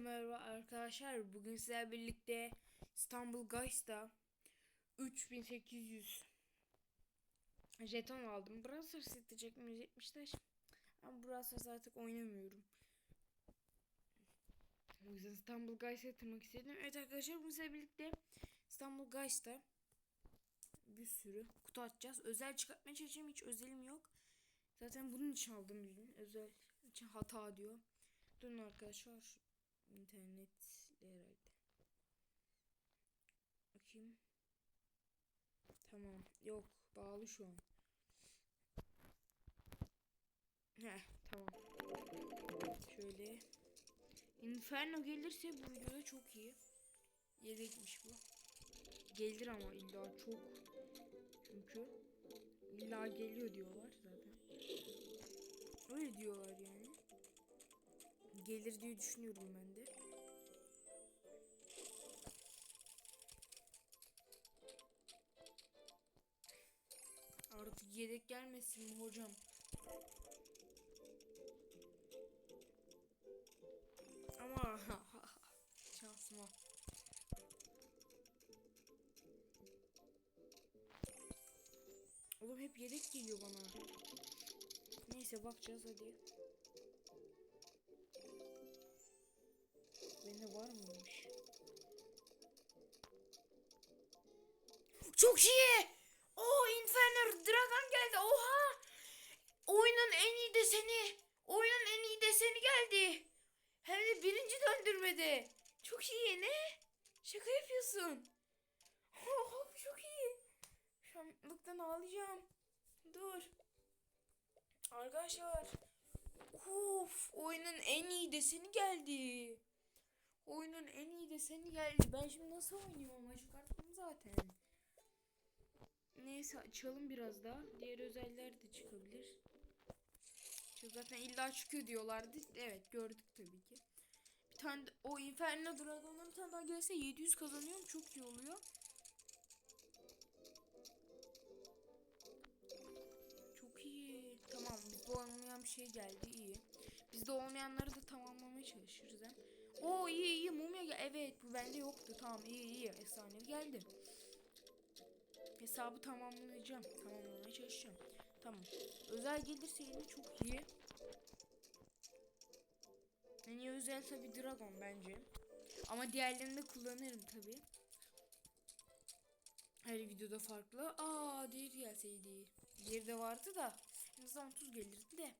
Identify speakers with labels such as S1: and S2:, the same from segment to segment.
S1: merhaba arkadaşlar. Bugün sizlerle birlikte İstanbul Geist'ta 3800 jeton aldım. Brawl Stars isteyecek 170'ler. Ama Brawl Stars artık oynamıyorum. O yüzden İstanbul Geist'e yatırmak istedim. Evet arkadaşlar bugün sizlerle birlikte İstanbul Geist'ta bir sürü kutu açacağız. Özel çıkartmaya çalışacağım. Hiç özelim yok. Zaten bunun için aldım bildiğin. Özel için hata diyor. Durun arkadaşlar. İnternetle herhalde. Bakayım. Tamam. Yok. Bağlı şu an. Heh. Tamam. Şöyle. Inferno gelirse bu videoda çok iyi. Yedekmiş bu. Gelir ama illa çok. Çünkü illa geliyor diyorlar zaten. Öyle diyorlar yani. Gelir diye düşünüyorum ben de. Artık yedek gelmesin mi hocam? Ama şansıma. Oğlum hep yedek geliyor bana. Neyse bakacağız hadi. Var mıymış? Çok iyi. O Inferno Dragon geldi. Oha. Oyunun en iyi deseni. Oyunun en iyi deseni geldi. Hem de birinci döndürmede. Çok iyi ne? Şaka yapıyorsun. Oha çok iyi. Şu an mutluluktan ağlayacağım. Dur. Arkadaşlar. Uf, oyunun en iyi deseni geldi. Oyunun en iyi deseni geldi. Ben şimdi nasıl oynuyorum ama çıkarttım zaten. Neyse açalım biraz daha. Diğer özeller de çıkabilir. Çünkü zaten illa çıkıyor diyorlardı. Evet gördük tabii ki. Bir tane de, o Inferno Dragon'dan bir tane daha gelse 700 kazanıyorum. Çok iyi oluyor. Çok iyi. Tamam bizde olmayan bir şey geldi iyi. Bizde olmayanları da tamamlamaya çalışırız ha. Oo iyi iyi mumya gel. Evet bu bende yoktu. Tamam iyi iyi. Efsanevi geldi. Hesabı tamamlayacağım. Tamamlamaya çalışacağım. Tamam. Özel gelirse yine çok iyi. En iyi özel tabi Dragon bence. Ama diğerlerini de kullanırım tabi. Her videoda farklı. Aa diğeri gelseydi. Diğeri de vardı da. En azından 30 gelirdi de.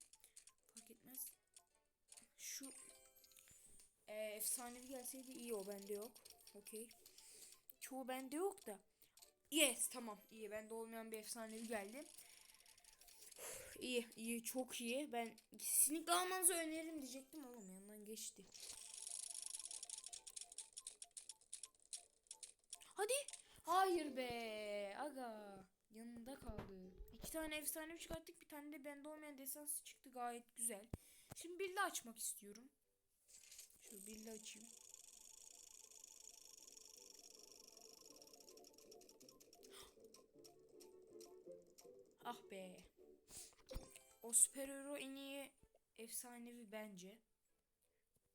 S1: Efsanevi gelseydi iyi o bende yok. Okey. Çoğu bende yok da. Yes tamam iyi bende olmayan bir efsanevi geldi. İyi iyi çok iyi. Ben kesinlikle almanızı öneririm diyecektim oğlum yanından geçti. Hadi. Hayır be. Aga. Yanında kaldı. İki tane efsanevi çıkarttık. Bir tane de bende olmayan desansı çıktı. Gayet güzel. Şimdi bir de açmak istiyorum. Bir de açayım. Ah be. O süper hero en iyi efsanevi bence.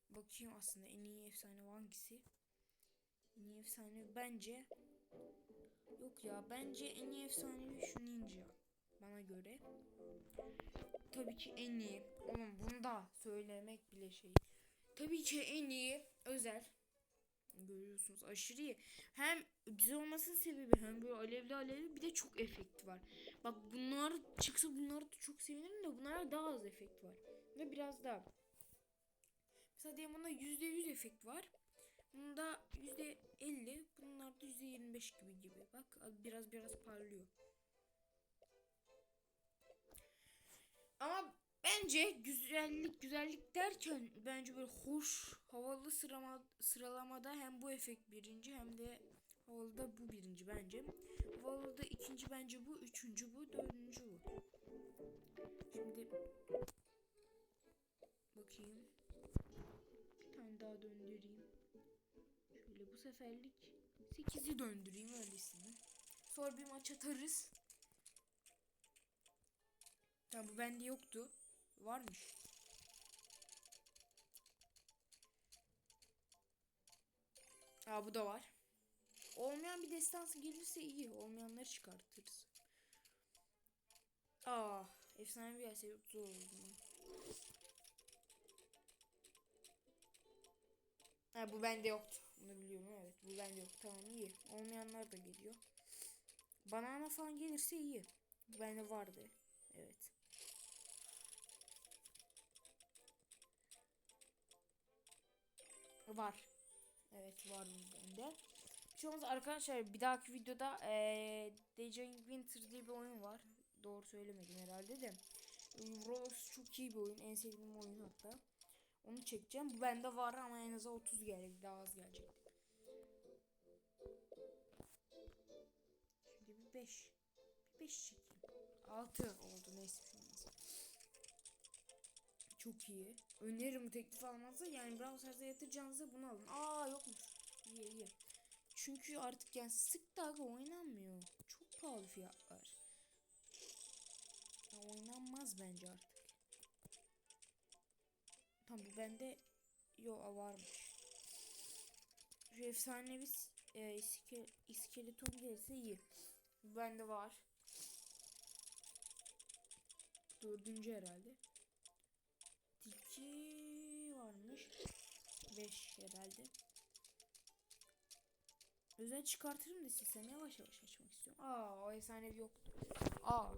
S1: Bakayım aslında en iyi efsane hangisi? En iyi efsanevi bence. Yok ya bence en iyi efsanevi şu ninja. Bana göre. Tabii ki en iyi. Oğlum bunu da söylemek bile şey. Tabii ki en iyi özel. Görüyorsunuz aşırı iyi. Hem güzel olmasının sebebi hem böyle alevli alevli bir de çok efekti var. Bak bunlar çıksa bunları da çok sevinirim de bunlara daha az efekt var. Ve biraz daha. Mesela diyelim bunda %100 efekt var. Bunda %50, bunlarda %25 gibi gibi. Bak biraz biraz parlıyor. Bence güzellik güzellik derken bence böyle hoş havalı sırama, sıralamada hem bu efekt birinci hem de havalı da bu birinci bence. Havalı da ikinci bence bu, üçüncü bu, dördüncü bu. Şimdi bakayım. Bir tane daha döndüreyim. Şöyle bu seferlik 8'i döndüreyim öylesine. Sonra bir maç atarız. Tamam bu bende yoktu. Varmış. Aa bu da var. Olmayan bir destansı gelirse iyi. Olmayanları çıkartırız. Aa, efsane bir gelse zor oldu. Ha bu bende yoktu. Bunu biliyorum evet. Bu bende yok. Tamam iyi. Olmayanlar da geliyor. Banana falan gelirse iyi. Bu bende vardı. Evet. Var. Evet var bende. Şu an arkadaşlar bir dahaki videoda Dejang Winter diye bir oyun var. Doğru söylemedim herhalde de. Roblox çok iyi bir oyun. En sevdiğim oyun hatta. Onu çekeceğim. Bu bende var ama en az 30 gelecek. Daha az gelecek. Şimdi bir 5. Bir 5 çekeyim. 6 oldu neyse şu an. Çok iyi. Öneririm teklif almanızı. Yani Brawl Stars'a yatıracağınızda bunu alın. Aa yokmuş. İyi iyi. Çünkü artık yani sık dalga oynanmıyor. Çok pahalı fiyatlar. Ya oynanmaz bence artık. Tamam bu bende yo varmış. Şu efsanevi e, iske, iskeleton gelirse iyi. Bende var. Dördüncü herhalde. Tilki varmış. Beş herhalde. Özel çıkartırım da sistem yavaş yavaş açmak istiyorum. Aa o efsanevi yoktu. Aa.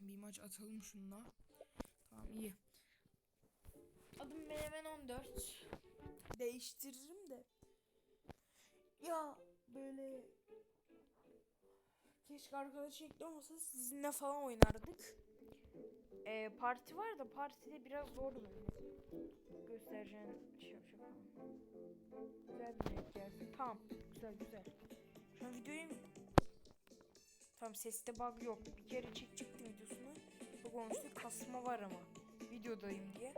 S1: Bir maç atalım şununla. Tamam iyi. Adım Menemen 14. Değiştiririm de. Ya böyle keşke arkadaş ekli olmasa sizinle falan oynardık. Ee, parti var da partide biraz zor böyle. Göstereceğim şey yapacak falan. Güzel bir renk gelsin. Tamam. Güzel güzel. Şu an videoyu Tamam seste bug yok. Bir kere çekecektim videosunu. Çok olmuştu. Kasma var ama. Videodayım diye.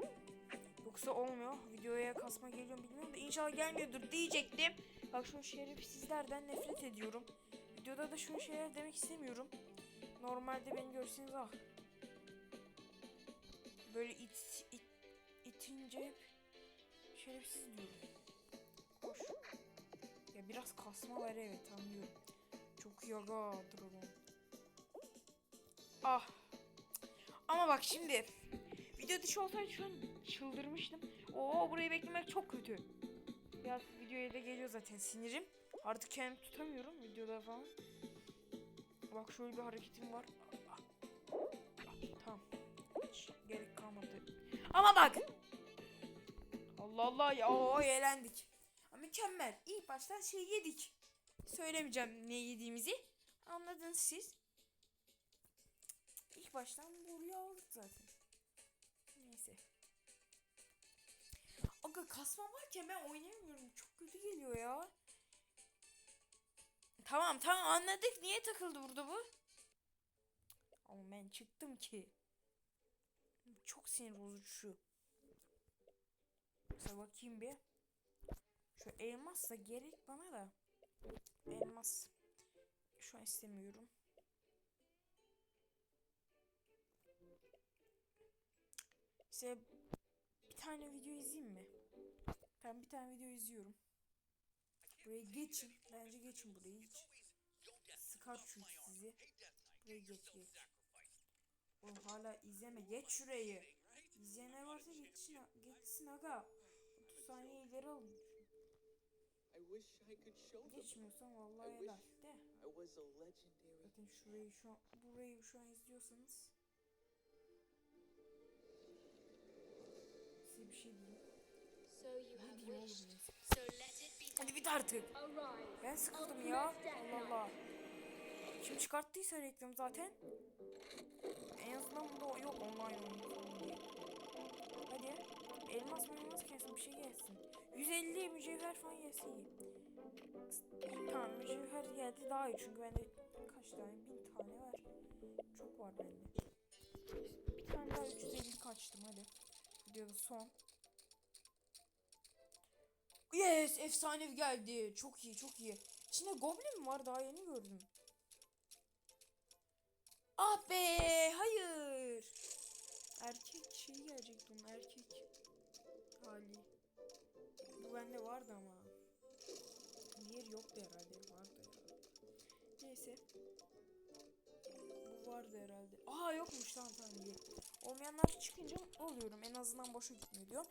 S1: Yoksa olmuyor. Videoya kasma geliyor mu bilmiyorum da inşallah gelmiyordur diyecektim. Bak şu şerefsizlerden nefret ediyorum. Videoda da şu şeyler demek istemiyorum. Normalde beni görseniz ah. Böyle it, it itince hep şerefsiz diyorum. Koş. Ya biraz kasma var evet anlıyorum. Çok yaga drone. Ah. Ama bak şimdi. Video dışı olsaydı şu an çıldırmıştım. Oo burayı beklemek çok kötü. Biraz videoya da geliyor zaten sinirim. Artık kendimi tutamıyorum videoda falan. Bak şöyle bir hareketim var. Ah, ah, Tamam. Ama bak. Allah Allah ya o eğlendik. Mükemmel. İlk baştan şey yedik. Söylemeyeceğim ne yediğimizi. Anladınız siz. İlk baştan buraya aldık zaten. Neyse. Aga kasma varken ben oynayamıyorum. Çok kötü geliyor ya. Tamam tamam anladık. Niye takıldı burada bu? Ama ben çıktım ki. Çok sinir bozucu şu. Mesela bakayım bir. Şu elmas da gerek bana da. Elmas. Şu an istemiyorum. Size bir tane video izleyeyim mi? Ben bir tane video izliyorum. Buraya geçin. Bence geçin burayı hiç. Sıkar çünkü sizi. Buraya geç geç. Oğlum hala izleme. Geç şurayı. İzleyenler varsa geçsin, geçsin aga. 30 saniye ileri
S2: them.
S1: Geçmiyorsan vallahi helal de. Zaten şurayı şu an burayı şu an izliyorsanız size bir şey diyeyim.
S3: So you
S1: Ne
S3: have
S1: diyeyim oğlum
S3: wished.
S1: neyse.
S3: So let it be
S1: Hadi bit artık. Ben sıkıldım ya. Allah Allah. Kim çıkarttıysa reklam zaten. En azından bunda yok online oyun diye. Hadi. Elmas mı elmas gelsin bir şey gelsin. 150 mücevher falan gelse iyi. Tamam mücevher geldi daha iyi çünkü bende kaç tane bin tane var. Çok var bende. Bir tane daha 350 kaçtım hadi. Videoda son. Yes efsanevi geldi. Çok iyi çok iyi. İçinde goblin mi var daha yeni gördüm. Ah be hayır. Erkek şey gelecekti onun erkek hali. bende vardı ama. Diğer yoktu herhalde. Vardı ya. Neyse. Bu vardı herhalde. Aa yokmuş tamam tamam iyi. Olmayanlar çıkınca oluyorum. En azından boşa gitmiyor diyor.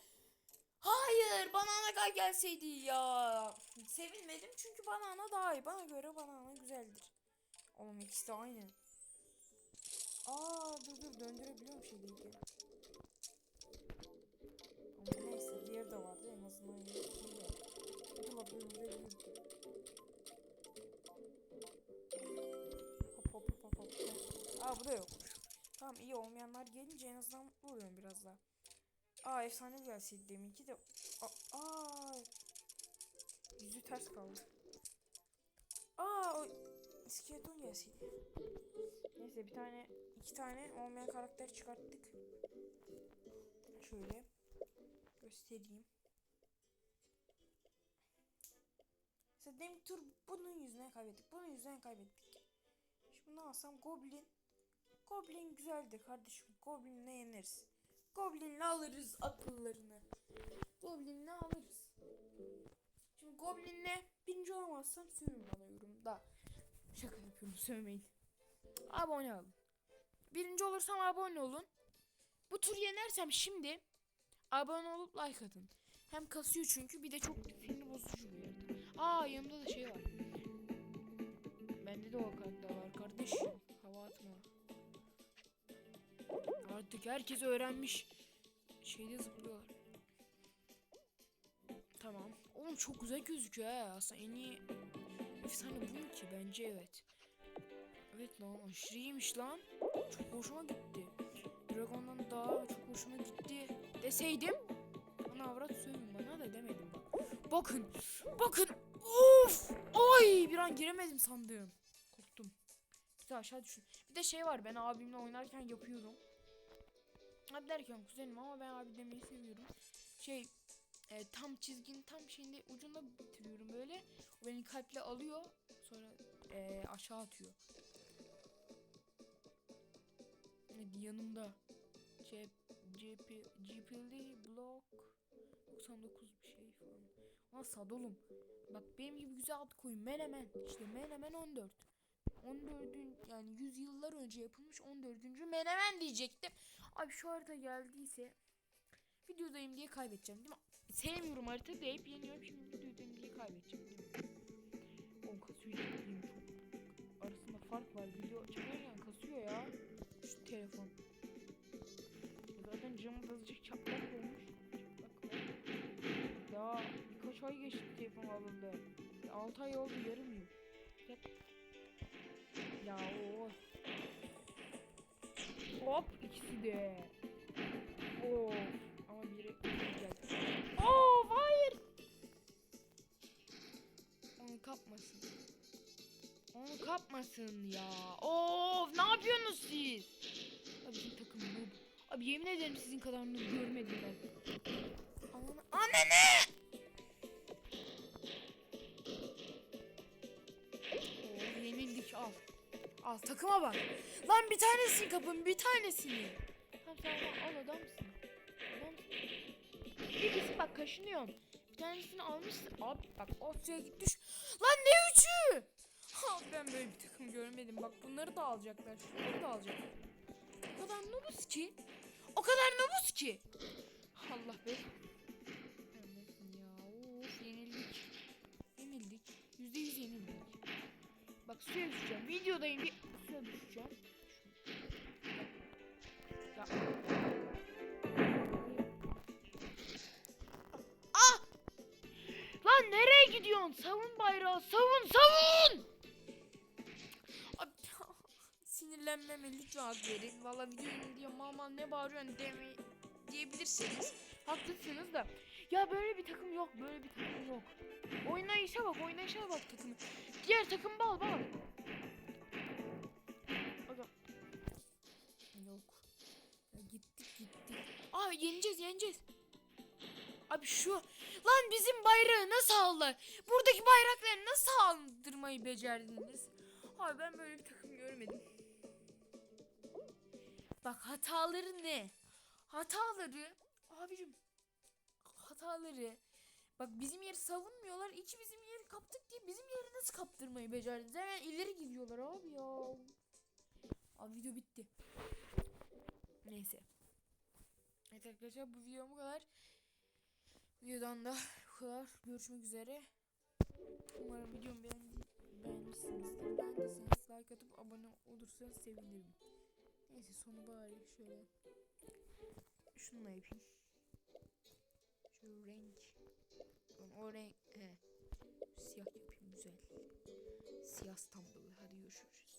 S1: Hayır banana gel gelseydi ya. Sevinmedim çünkü banana daha iyi. Bana göre banana güzeldir. Oğlum ikisi de aynı. Aa dur dur döndürebiliyorum şey değil Ama neyse diğer de vardı en azından de. Dur bak döndürebiliyorum. Hop hop hop hop. Aa bu da yokmuş. Tamam iyi olmayanlar gelince en azından mutlu oluyorum biraz daha. Aa efsane gelseydi deminki de. Aa, aa. Yüzü ters kaldı. Aa o iskeleton gelseydi. Neyse bir tane iki tane olmayan karakter çıkarttık. Şöyle göstereyim. Mesela demin tur bunun yüzünden kaybettik. Bunun yüzünden kaybettik. Şimdi ne alsam Goblin. Goblin güzeldir kardeşim. Goblin'le yeneriz. Goblin'le alırız akıllarını. Goblin'le alırız. Şimdi Goblin'le birinci olamazsam sövün bana yorumda. Şaka yapıyorum sövmeyin. Abone olun. Birinci olursam abone olun. Bu tur yenersem şimdi abone olup like atın. Hem kasıyor çünkü bir de çok sinir bozucu bir yerde. Aa yanımda da şey var. Bende de o karakter var kardeş. Hava atma. Artık herkes öğrenmiş. Şeyde zıplıyorlar. Tamam. Oğlum çok güzel gözüküyor ha. Aslında en iyi efsane bu mu ki? Bence evet. Evet lan aşırı iyiymiş lan. Çok hoşuma gitti. Dragon'dan daha çok hoşuma gitti deseydim. Ana avrat sövün bana da demedim bak. Bakın. Bakın. Of. Ay bir an giremedim sandım. Korktum. Bir de aşağı düşün. Bir de şey var ben abimle oynarken yapıyorum. Abi derken kuzenim ama ben abi demeyi seviyorum. Şey e, tam çizginin tam şeyinde ucunda bitiriyorum böyle. O beni kalple alıyor. Sonra e, aşağı atıyor. Evet, yanımda. GPL block 99 bir şey falan. Ama sad oğlum. Bak benim gibi güzel ad koyun. Menemen. İşte Menemen 14. 14'ün yani 100 yıllar önce yapılmış 14. Menemen diyecektim. Abi şu harita geldiyse videodayım diye kaybedeceğim değil mi? Sevmiyorum harita deyip yeniyorum şimdi diye kaybedeceğim değil mi? O kasıyor ciddiyim çok. Arasında fark var. Video çekerken kasıyor ya. Şu telefon. Zaten camı azıcık çatlak olmuş. Çatlak var. Daha birkaç ay geçti telefon alındı. 6 ay oldu yarım yıl. Ya, ya o. Hop ikisi de. Of. Ama biri geldi. Kapmasın. Onu kapmasın ya. Of ne yapıyorsunuz siz? Abi bizim takım noob. Abi yemin ederim sizin kadar noob görmedim ben. Ananı. Ananı! Oo, yenildik al. Al takıma bak. Lan bir tanesini kapın bir tanesini. Tamam sen al, adamsın. Adamsın. Birisi bak kaşınıyorsun. Bir tanesini almışsın. Abi bak o suya git düş. Lan ne üçü? Abi ben böyle bir takım görmedim. Bak bunları da alacaklar. Şunları da alacaklar. O kadar nubuz ki. O kadar nubuz ki. Allah be. Ya? Of yenildik. Yenildik. Yüzde yüz yenildik. Bak suya düşeceğim. Videodayım bir suya düşeceğim. Gidiyorsun? Savun bayrağı. Savun savun! Abi, sinirlenmeme lütfen hak verin. Valla videoyu diyor mama ne bağırıyorsun deme diyebilirsiniz. Haklısınız da. Ya böyle bir takım yok. Böyle bir takım yok. Oynayışa bak. Oynayışa bak takımı. Diğer takım bal bal. Yok. Ya gittik gittik. Aa yeneceğiz yeneceğiz. Abi şu lan bizim bayrağı nasıl aldılar? Buradaki bayrakları nasıl aldırmayı becerdiniz? Abi ben böyle bir takım görmedim. Bak hataları ne? Hataları abicim hataları Bak bizim yeri savunmuyorlar. İki bizim yeri kaptık diye bizim yeri nasıl kaptırmayı becerdiniz? Hemen ileri gidiyorlar abi ya. Abi video bitti. Neyse. Evet arkadaşlar bu video bu kadar. Videodan da bu kadar. Görüşmek üzere. Umarım videomu beğendi, beğenmişsinizdir. Beğendiyseniz like atıp abone olursanız sevinirim. Neyse sonu bari şöyle. Şununla yapayım. Şu renk. O renk. He. Siyah yapayım güzel. Siyah stumble. Hadi görüşürüz.